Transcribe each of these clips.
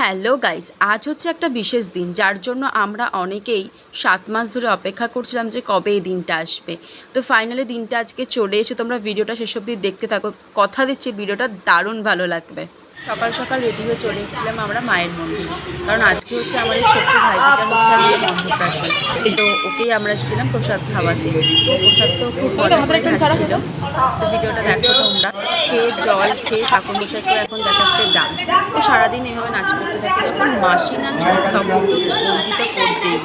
Hello guys আজ হচ্ছে একটা বিশেষ দিন যার জন্য আমরা অনেকেই সাত মাস ধরে অপেক্ষা করছিলাম যে কবে এই দিনটা আসবে। তো ফাইনালি দিনটা আজকে চলে এসে তোমরা ভিডিওটা শেষ অবধি দেখতে থাকো। কথা দিচ্ছি ভিডিওটা দারুণ ভালো লাগবে। সকাল সকাল রেডি হয়ে চলে এসেছিলাম আমরা মায়ের মন্দিরে। কারণ আজকে হচ্ছে আমাদের ছোট্ট ভাইজিটা হচ্ছে আজকে অন্নপ্রাশন। তো ওকেই আমরা এসেছিলাম প্রসাদ খাওয়াতে। তো প্রসাদ তো খুব মজা করে খাচ্ছিল তো ভিডিওটা দেখো তোমরা। খেয়ে জল খেয়ে ঠাকুর মশাইকে এখন দেখাচ্ছে ডান্স ও সারাদিন এভাবে নাচ করতে থাকে যখন মাসি নাচ করে তখন তো রঞ্জিত করতেই।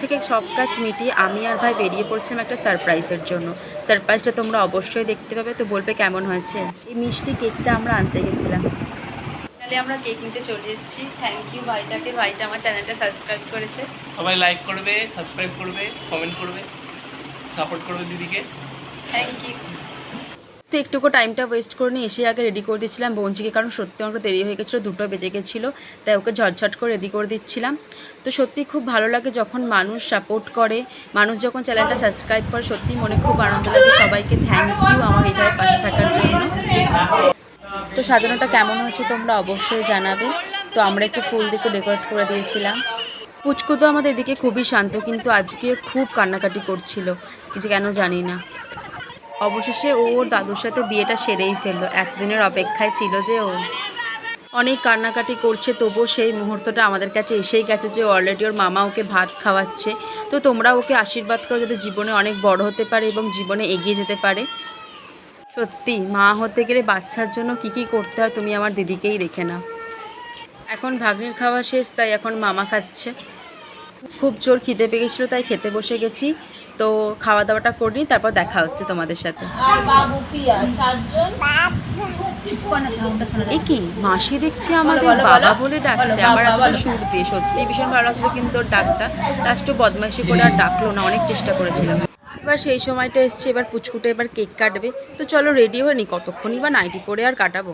থেকে সব কাজ মিটিয়ে আমি আর ভাই বেরিয়ে পড়ছিলাম একটা সারপ্রাইজের জন্য। সারপ্রাইজটা তোমরা অবশ্যই দেখতে পাবে। তো বলবে কেমন হয়েছে? এই মিষ্টি কেকটা আমরা আনতে গেছিলাম। তাহলে আমরা কেক নিতে চলে এসেছি। থ্যাংক ইউ ভাইটাকে। ভাইটা আমার চ্যানেলটা সাবস্ক্রাইব করেছে। সবাই লাইক করবে সাবস্ক্রাইব করবে কমেন্ট করবে সাপোর্ট করবে দিদিকে। থ্যাংক ইউ তো একটুকু টাইমটা ওয়েস্ট করে নিয়ে এসে আগে রেডি করে দিচ্ছিলাম বঞ্চিকে, কারণ সত্যি আমার দেরি হয়ে গেছিল, দুটো বেজে গেছিল, তাই ওকে ঝটঝট করে রেডি করে দিচ্ছিলাম। তো সত্যি খুব ভালো লাগে যখন মানুষ সাপোর্ট করে, মানুষ যখন চ্যানেলটা সাবস্ক্রাইব করে সত্যি মনে খুব আনন্দ লাগে। সবাইকে থ্যাংক ইউ আমার এইভাবে পাশে থাকার জন্য। তো সাজানোটা কেমন হয়েছে তোমরা অবশ্যই জানাবে। তো আমরা একটু ফুল দিয়ে ডেকোরেট করে দিয়েছিলাম। পুচকু তো আমাদের এদিকে খুবই শান্ত, কিন্তু আজকে খুব কান্নাকাটি করছিল, কিছু কেন জানি না। অবশেষে ও ওর দাদুর সাথে বিয়েটা সেরেই ফেলল। এতদিনের অপেক্ষায় ছিল যে ও। অনেক কান্নাকাটি করছে, তবুও সেই মুহূর্তটা আমাদের কাছে এসেই গেছে যে অলরেডি ওর মামা ওকে ভাত খাওয়াচ্ছে। তো তোমরা ওকে আশীর্বাদ করো যাতে জীবনে অনেক বড় হতে পারে এবং জীবনে এগিয়ে যেতে পারে। সত্যি, মা হতে গেলে বাচ্চার জন্য কি কি করতে হয় তুমি আমার দিদিকেই দেখে নাও। এখন ভাগ্নির খাওয়া শেষ, তাই এখন মামা খাচ্ছে। খুব জোর খিদে পেয়ে তাই খেতে বসে গেছি। তো খাওয়া দাওয়াটা করিনি তারপর দেখা হচ্ছে তোমাদের সাথে। এ কি মাসি দেখছি আমাদের বাবা বলে। ডাকছে আমার এতটা সুর দিয়ে সত্যি ভীষণ ভালো লাগছিল কিন্তু ওর ডাকটা লাস্টও বদমাইশি করে আর ডাকলো না অনেক চেষ্টা করেছিলাম। এবার সেই সময়টা এসছে এবার পুচকুটে এবার কেক কাটবে। তো চলো রেডি হয়ে নি কতক্ষণই বা নাইটি পরে আর কাটাবো।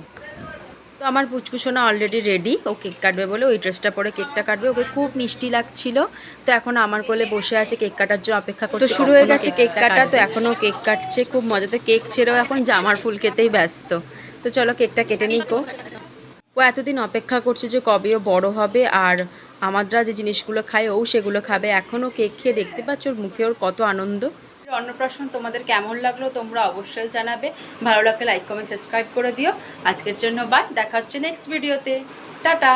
তো আমার পুচকু সোনা অলরেডি রেডি ও কেক কাটবে বলে ওই ড্রেসটা পরে কেকটা কাটবে। ওকে খুব মিষ্টি লাগছিল। তো এখন আমার কোলে বসে আছে কেক কাটার জন্য অপেক্ষা করতে শুরু হয়ে গেছে কেক কাটা তো এখনও কেক কাটছে। খুব মজাতে কেক ছেড়েও এখন জামার ফুল খেতেই ব্যস্ত। তো চলো কেকটা কেটে নিই কো। ও এতদিন অপেক্ষা করছে যে কবে ও বড় হবে আর আমাদের যে জিনিসগুলো খায় ও সেগুলো খাবে। এখনও কেক খেয়ে দেখতে পাচ্ছ ওর মুখে ওর কত আনন্দ। অন্নপ্রাশন, তোমাদের কেমন লাগল তোমরা অবশ্যই জানাবে। ভালো লাগলে লাইক কমেন্ট সাবস্ক্রাইব করে দিও। আজকের জন্য বাই দেখা হচ্ছে নেক্সট ভিডিওতে টাটা।